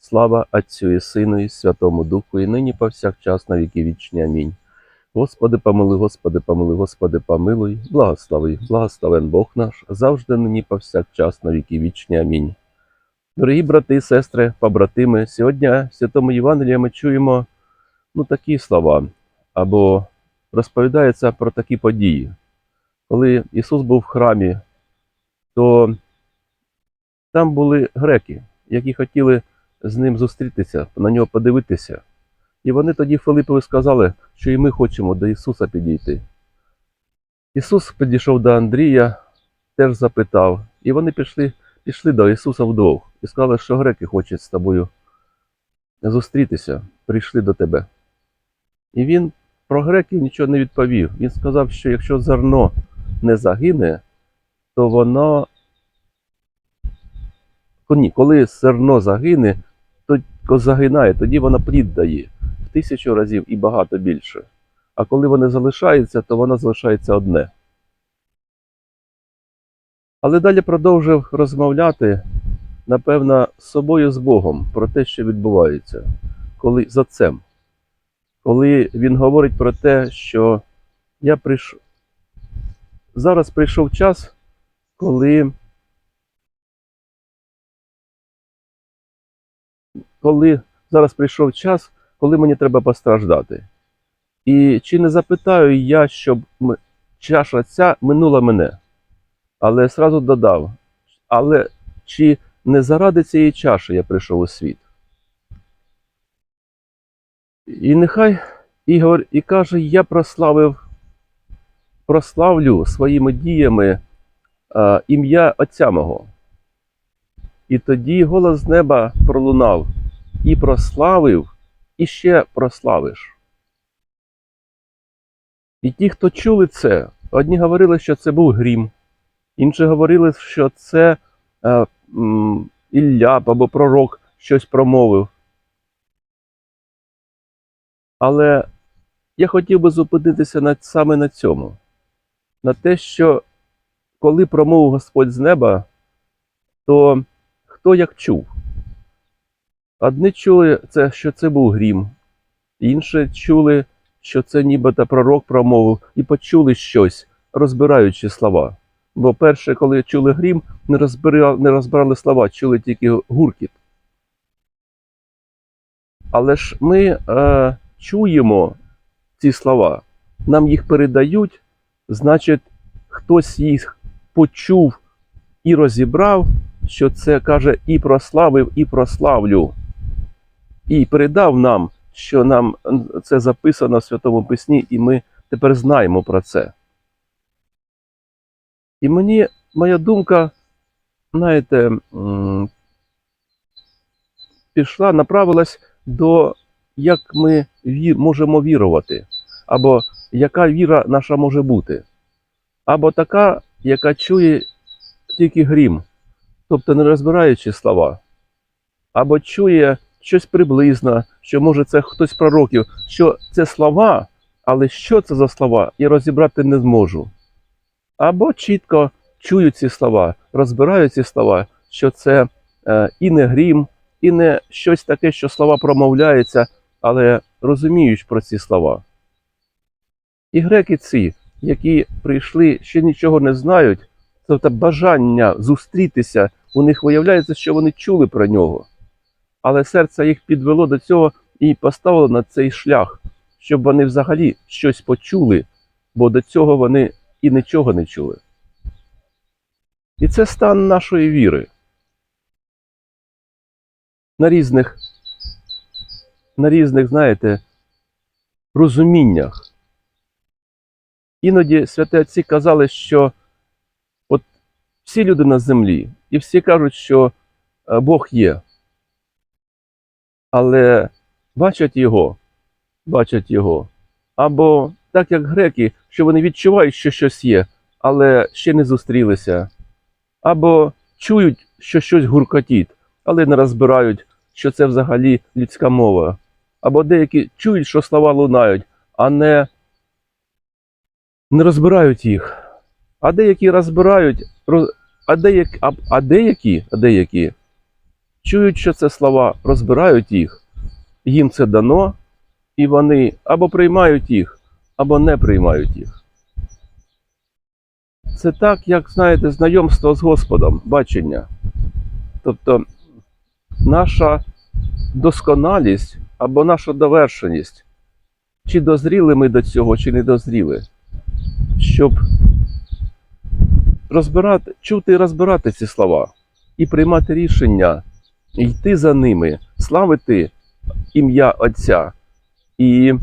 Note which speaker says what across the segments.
Speaker 1: Слава Отцю і Сину, і Святому Духу, і нині повсякчас на віки вічні. Амінь. Господи, помилуй, Господи, помилуй, Господи, помилуй, благослови, благословен Бог наш, завжди нині повсякчас на віки вічні. Амінь. Дорогі брати і сестри, побратими, сьогодні в Святому Євангелії ми чуємо ну, такі слова, або розповідається про такі події. Коли Ісус був в храмі, то там були греки, які хотіли з ним зустрітися, на нього подивитися. І вони тоді Филипові сказали, що і ми хочемо до Ісуса підійти. Ісус підійшов до Андрія, теж запитав, і вони пішли, пішли до Ісуса вдвох і сказали, що греки хочуть з тобою зустрітися, прийшли до тебе. І він про греків нічого не відповів. Він сказав, що якщо зерно не загине, то воно ні, коли зерно загине, загинає, тоді воно плід дає в тисячу разів і багато більше. А коли вони залишаються, то воно залишається одне. Але далі продовжив розмовляти, напевно, з собою з Богом про те, що відбувається, коли з Отцем. Коли він говорить про те, що я прийшов. Зараз прийшов час, коли коли зараз прийшов час, коли мені треба постраждати. І чи не запитаю я, щоб чаша ця минула мене, але сразу додав, але чи не заради цієї чаші я прийшов у світ? І нехай Ігор і каже, я прославив, прославлю своїми діями ім'я Отця мого. І тоді голос з неба пролунав і прославив, і ще прославиш. І ті, хто чули це, одні говорили, що це був грім, інші говорили, що це е, м, Ілля або пророк щось промовив. Але я хотів би зупинитися на, саме на цьому, на те, що коли промовив Господь з неба, то хто як чув? Одні чули, це, що це був грім, інші чули, що це нібито пророк промовив, і почули щось, розбираючи слова. Бо перше, коли чули грім, не розбирали, не розбирали слова, чули тільки гуркіт. Але ж ми е, чуємо ці слова, нам їх передають, значить, хтось їх почув і розібрав, що це каже і прославив, і прославлю і передав нам, що нам це записано в Святому Письмі, і ми тепер знаємо про це. І мені моя думка, знаєте, пішла, направилась до як ми ві- можемо вірувати, або яка віра наша може бути, або така, яка чує тільки грім, тобто не розбираючи слова, або чує щось приблизно, що може це хтось з пророків, що це слова, але що це за слова, я розібрати не зможу. Або чітко чую ці слова, розбираю ці слова, що це е, і не грім, і не щось таке, що слова промовляються, але розуміють про ці слова. І греки ці, які прийшли, ще нічого не знають, тобто бажання зустрітися, у них виявляється, що вони чули про нього але серце їх підвело до цього і поставило на цей шлях, щоб вони взагалі щось почули, бо до цього вони і нічого не чули. І це стан нашої віри. На різних, на різних, знаєте, розуміннях. Іноді святі отці казали, що от всі люди на землі, і всі кажуть, що е, Бог є. Але бачать його, бачать його. Або так як греки, що вони відчувають, що щось є, але ще не зустрілися. Або чують, що щось гуркотить, але не розбирають, що це взагалі людська мова. Або деякі чують, що слова лунають, а не, не розбирають їх. А деякі розбирають, роз- а, деякі, а деякі, а деякі чують, що це слова, розбирають їх, їм це дано, і вони або приймають їх, або не приймають їх. Це так, як знаєте, знайомство з Господом, бачення. Тобто наша досконалість або наша довершеність, чи дозріли ми до цього, чи не дозріли, щоб розбирати, чути і розбирати ці слова і приймати рішення, йти за ними, славити ім'я Отця і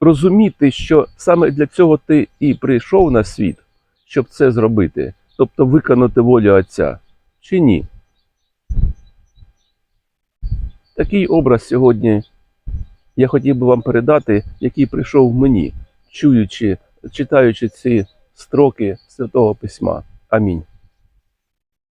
Speaker 1: розуміти, що саме для цього ти і прийшов на світ, щоб це зробити, тобто виконати волю Отця, чи ні? Такий образ сьогодні я хотів би вам передати, який прийшов мені, чуючи, читаючи ці строки Святого Письма. Амінь.